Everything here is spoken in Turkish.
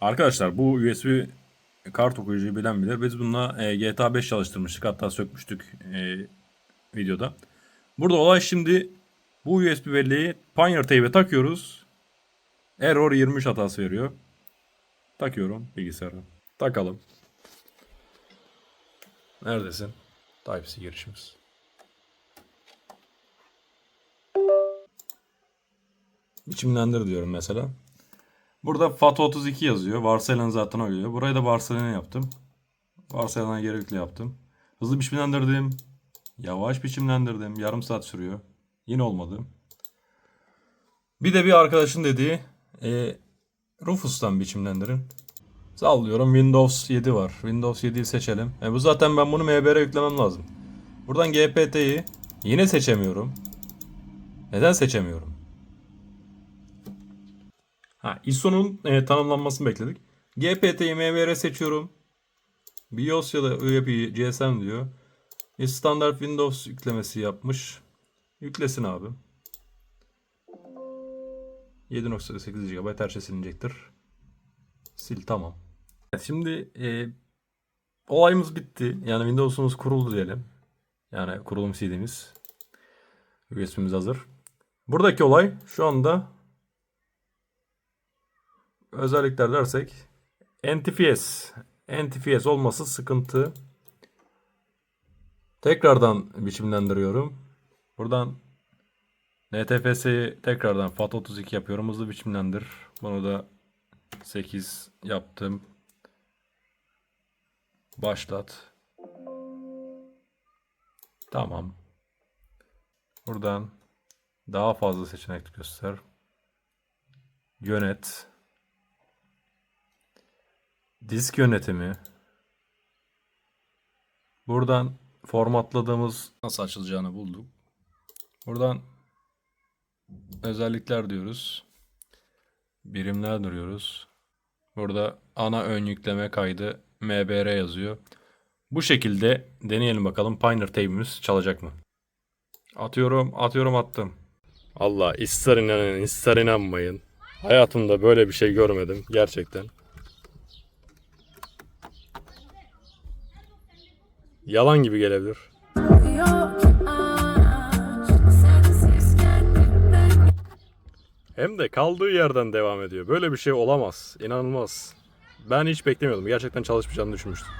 Arkadaşlar bu USB kart okuyucuyu bilen bilir. Biz bununla e, GTA 5 çalıştırmıştık. Hatta sökmüştük e, videoda. Burada olay şimdi bu USB belleği Pioneer Tape'e takıyoruz. Error 23 hatası veriyor. Takıyorum bilgisayara. Takalım. Neredesin? Type-C girişimiz. Biçimlendir diyorum mesela. Burada FAT32 yazıyor. Varsayılan zaten oluyor. Burayı da varsayılan yaptım. Varsayılan gerekli yaptım. Hızlı biçimlendirdim. Yavaş biçimlendirdim. Yarım saat sürüyor. Yine olmadı. Bir de bir arkadaşın dediği e, Rufus'tan biçimlendirin. Sallıyorum Windows 7 var. Windows 7'yi seçelim. E, bu zaten ben bunu MBR'e yüklemem lazım. Buradan GPT'yi yine seçemiyorum. Neden seçemiyorum? Ha, ISO'nun e, tanımlanmasını bekledik. GPT'yi MVR seçiyorum. BIOS ya da UEFI GSM diyor. E, standart Windows yüklemesi yapmış. Yüklesin abi. 7.8 GB her şey silinecektir. Sil tamam. Şimdi e, olayımız bitti. Yani Windows'umuz kuruldu diyelim. Yani kurulum CD'miz. USB'miz hazır. Buradaki olay şu anda özellikler dersek NTFS. NTFS olması sıkıntı. Tekrardan biçimlendiriyorum. Buradan NTFS'yi tekrardan FAT32 yapıyorum. Hızlı biçimlendir. Bunu da 8 yaptım. Başlat. Tamam. Buradan daha fazla seçenek göster. Yönet. Disk yönetimi. Buradan formatladığımız nasıl açılacağını bulduk. Buradan özellikler diyoruz. Birimler duruyoruz. Burada ana ön yükleme kaydı MBR yazıyor. Bu şekilde deneyelim bakalım Pioneer tape'imiz çalacak mı? Atıyorum, atıyorum attım. Allah ister inanın ister inanmayın. Hayatımda böyle bir şey görmedim gerçekten. Yalan gibi gelebilir. Hem de kaldığı yerden devam ediyor. Böyle bir şey olamaz. İnanılmaz. Ben hiç beklemiyordum. Gerçekten çalışmayacağını düşünmüştüm.